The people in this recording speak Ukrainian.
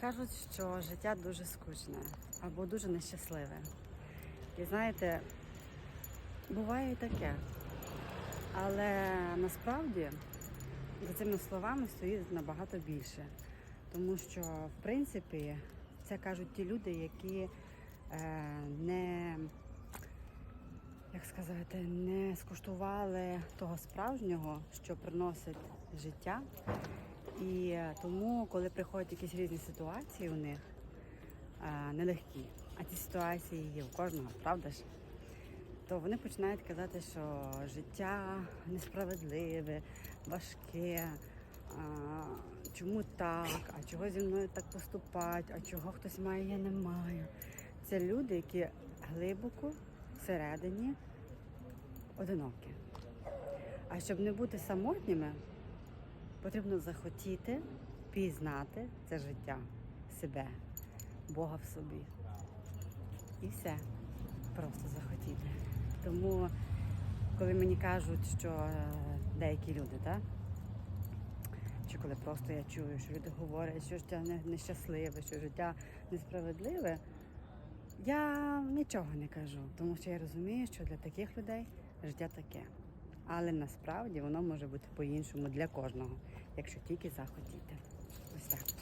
Кажуть, що життя дуже скучне або дуже нещасливе. І знаєте, буває і таке. Але насправді за цими словами стоїть набагато більше. Тому що, в принципі, це кажуть ті люди, які е, не, як сказати, не скуштували того справжнього, що приносить життя. І тому, коли приходять якісь різні ситуації у них, е, нелегкі, а ці ситуації є у кожного, правда ж? То вони починають казати, що життя несправедливе, важке, а, чому так, а чого зі мною так поступають, а чого хтось має, я не маю. Це люди, які глибоко всередині одинокі. А щоб не бути самотніми, потрібно захотіти пізнати це життя, себе, Бога в собі. І все. Просто захотіти. Тому, коли мені кажуть, що е, деякі люди, так? Чи коли просто я чую, що люди говорять, що життя не- нещасливе, що життя несправедливе, я нічого не кажу, тому що я розумію, що для таких людей життя таке. Але насправді воно може бути по-іншому для кожного, якщо тільки захотіти. Ось так.